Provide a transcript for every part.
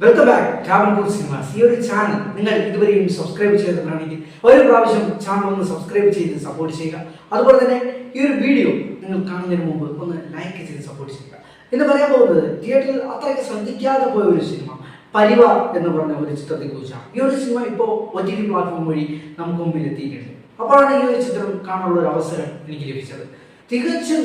Welcome back ടാബൻപൂർ cinemas ഈ ഒരു channel നിങ്ങൾ ഇതുവരെയും സബ്സ്ക്രൈബ് ചെയ്തിട്ടുണ്ടെങ്കിൽ ഒരു പ്രാവശ്യം ചാനൽ ഒന്ന് സബ്സ്ക്രൈബ് ചെയ്ത് സപ്പോർട്ട് ചെയ്യുക. അതുപോലെ തന്നെ ഈ ഒരു വീഡിയോ നിങ്ങൾ കാണുന്നതിന് മുമ്പ് ഒന്ന് ലൈക്ക് ചെയ്ത് സപ്പോർട്ട് ചെയ്യുക. ഇന്ന് പറയാൻ പോകുന്നത് തിയേറ്ററിൽ അത്രയ്ക്ക് ശ്രദ്ധിക്കാതെ പോയ ഒരു സിനിമ പരിവാർ എന്ന് പറഞ്ഞ ഒരു ചിത്രത്തെ കുറിച്ചാണ്. ഈ ഒരു സിനിമ ഇപ്പോൾ ഒ ടി ടി പ്ലാറ്റ്ഫോം വഴി നമുക്ക് മുമ്പിൽ എത്തിയിട്ടുണ്ട് അപ്പോഴാണ് ഈ ഒരു ചിത്രം കാണാനുള്ള ഒരു അവസരം എനിക്ക് ലഭിച്ചത്. തികച്ചും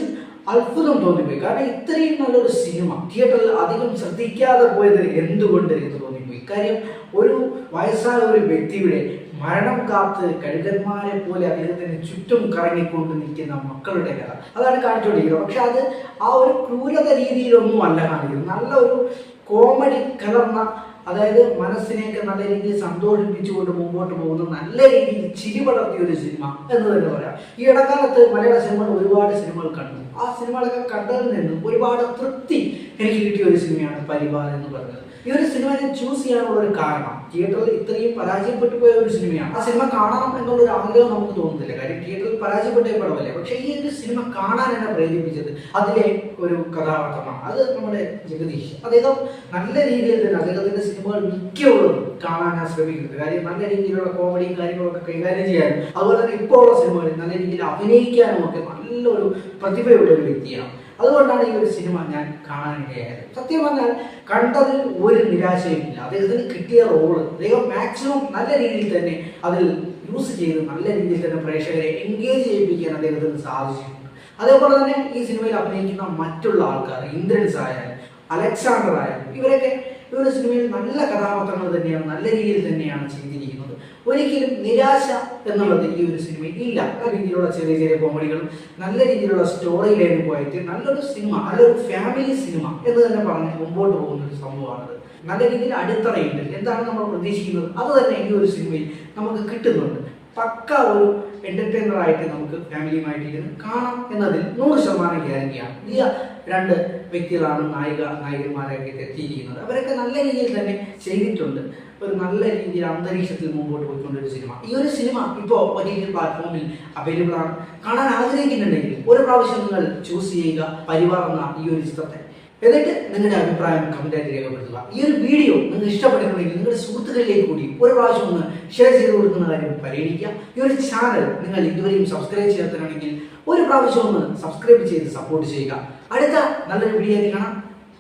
അത്ഭുതം തോന്നിപ്പോയി. കാരണം ഇത്രയും നല്ലൊരു സിനിമ തിയേറ്ററിൽ അധികം ശ്രദ്ധിക്കാതെ പോയത് എന്തുകൊണ്ട് എന്ന് തോന്നിപ്പോയി. കാര്യം ഒരു വയസ്സായ ഒരു വ്യക്തിയുടെ മരണം കാത്ത് കഴുകന്മാരെ പോലെ അദ്ദേഹത്തിന് ചുറ്റും കറങ്ങിക്കൊണ്ട് നിൽക്കുന്ന മക്കളുടെ കഥ. അതാണ് കാണിച്ചുകൊണ്ടിരിക്കുന്നത്. പക്ഷെ അത് ആ ഒരു ക്രൂരത രീതിയിലൊന്നും അല്ല കാണിക്കുന്നത്. നല്ല ഒരു കോമഡി കലർന്ന അതായത് മനസ്സിനെയൊക്കെ നല്ല രീതിയിൽ സന്തോഷിപ്പിച്ചുകൊണ്ട് മുമ്പോട്ട് പോകുന്ന നല്ല രീതിയിൽ ചിരി വളർത്തിയ ഒരു സിനിമ എന്ന് തന്നെ പറയാം. ഈ ഇടക്കാലത്ത് മലയാള സിനിമകൾ ഒരുപാട് സിനിമകൾ കണ്ടു. ആ സിനിമകളൊക്കെ കണ്ടതിൽ നിന്നും ഒരുപാട് തൃപ്തി എനിക്ക് കിട്ടിയ ഒരു സിനിമയാണ് പരിവാർ എന്ന് പറയുന്നത്. ഈ ഒരു സിനിമ ഞാൻ ചൂസ് ചെയ്യാനുള്ള ഒരു കാരണം തിയേറ്ററിൽ ഇത്രയും പരാജയപ്പെട്ടു പോയ ഒരു സിനിമയാണ് ആ സിനിമ കാണണം എന്നുള്ള ഒരു ആഗ്രഹം നമുക്ക് തോന്നുന്നില്ല. കാര്യം തിയേറ്ററിൽ പരാജയപ്പെട്ട പടമല്ലേ. പക്ഷെ ഈ ഒരു സിനിമ കാണാൻ എന്നെ പ്രേരിപ്പിച്ചത് അതിലെ ഒരു കഥാപാത്രമാണ്. അത് നമ്മുടെ ജഗദീഷ് അദ്ദേഹം നല്ല രീതിയിൽ തന്നെ അദ്ദേഹത്തിന്റെ സിനിമകൾ മിക്കവരും കാണാൻ ഞാൻ ശ്രമിക്കുന്നത് കാര്യം നല്ല രീതിയിലുള്ള കോമഡിയും കാര്യങ്ങളൊക്കെ കൈകാര്യം ചെയ്യാനും അതുപോലെ തന്നെ ഇപ്പോൾ ഉള്ള സിനിമകളിൽ നല്ല രീതിയിൽ അഭിനയിക്കാനും ഒക്കെ നല്ലൊരു പ്രതിഭയുള്ള ഒരു വ്യക്തിയാണ്. അതുകൊണ്ടാണ് ഈ ഒരു സിനിമ ഞാൻ കാണാനിടയായത് സത്യം പറഞ്ഞാൽ കണ്ടതിൽ ഒരു നിരാശയുമില്ല. അദ്ദേഹത്തിന് കിട്ടിയ റോൾ അദ്ദേഹം മാക്സിമം നല്ല രീതിയിൽ തന്നെ അതിൽ യൂസ് ചെയ്ത് നല്ല രീതിയിൽ തന്നെ പ്രേക്ഷകരെ എൻഗേജ് ചെയ്യിപ്പിക്കാൻ അദ്ദേഹത്തിന് സാധിച്ചിട്ടുണ്ട്. അതേപോലെ തന്നെ ഈ സിനിമയിൽ അഭിനയിക്കുന്ന മറ്റുള്ള ആൾക്കാർ ഇന്ദ്രൻസ് ആയാലും അലക്സാണ്ടർ ആയാലും ഇവരൊക്കെ ഇവരുടെ സിനിമയിൽ നല്ല കഥാപാത്രങ്ങൾ തന്നെയാണ് നല്ല രീതിയിൽ തന്നെയാണ് ചെയ്തിരിക്കുന്നത്. ഒരിക്കലും നിരാശ എന്നുള്ളത് ഈ ഒരു സിനിമയിൽ ഇല്ല. നല്ല രീതിയിലുള്ള ചെറിയ ചെറിയ കോമഡികളും നല്ല രീതിയിലുള്ള സ്റ്റോറി ലൈൻ പോയിട്ട് നല്ലൊരു സിനിമ നല്ലൊരു ഫാമിലി സിനിമ എന്ന് തന്നെ പറഞ്ഞ് മുമ്പോട്ട് പോകുന്ന ഒരു സംഭവമാണത്. നല്ല രീതിയിൽ അടിത്തറയുണ്ട്. എന്താണ് നമ്മൾ പ്രതീക്ഷിക്കുന്നത്? അത് തന്നെ ഈ ഒരു സിനിമയിൽ നമുക്ക് കിട്ടുന്നുണ്ട്. പക്ക ഒരു എന്റർടൈനർ ആയിട്ട് നമുക്ക് ഫാമിലിയുമായിട്ട് ഇരുന്ന് കാണാം എന്നതിൽ നൂറ് ശതമാനം ഗ്യാരണ്ടിയാണ് പുതിയ രണ്ട് വ്യക്തികളാണ് നായിക നായകന്മാരായിട്ട് എത്തിയിരിക്കുന്നത്. അവരൊക്കെ നല്ല രീതിയിൽ തന്നെ ചെയ്തിട്ടുണ്ട്. ഒരു നല്ല രീതിയിൽ അന്തരീക്ഷത്തിൽ മുമ്പോട്ട് പോയിക്കൊണ്ടൊരു സിനിമ. ഈ ഒരു സിനിമ ഇപ്പോൾ വലിയ പ്ലാറ്റ്ഫോമിൽ അവൈലബിൾ ആണ്. കാണാൻ ആഗ്രഹിക്കുന്നുണ്ടെങ്കിൽ ഒരു പ്രാവശ്യം നിങ്ങൾ ചൂസ് ചെയ്യുക പരിവാർ എന്ന ഈ ഒരു ചിത്രത്തെ. എന്നിട്ട് നിങ്ങളുടെ അഭിപ്രായം കമന്റായിട്ട് രേഖപ്പെടുത്തുക. ഈ ഒരു വീഡിയോ നിങ്ങൾ ഇഷ്ടപ്പെട്ടിട്ടുണ്ടെങ്കിൽ നിങ്ങളുടെ സുഹൃത്തുക്കളിലേക്ക് കൂടി ഒരു പ്രാവശ്യം ഒന്ന് ഷെയർ ചെയ്ത് കൊടുക്കുന്ന കാര്യം പരിഗണിക്കുക. ഈ ഒരു ചാനൽ നിങ്ങൾ ഇതുവരെയും സബ്സ്ക്രൈബ് ചെയ്യാത്തവരാണെങ്കിൽ ഒരു പ്രാവശ്യം ഒന്ന് സബ്സ്ക്രൈബ് ചെയ്ത് സപ്പോർട്ട് ചെയ്യുക. അടുത്ത നല്ലൊരു വീഡിയോ കാണാം.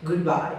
Good bye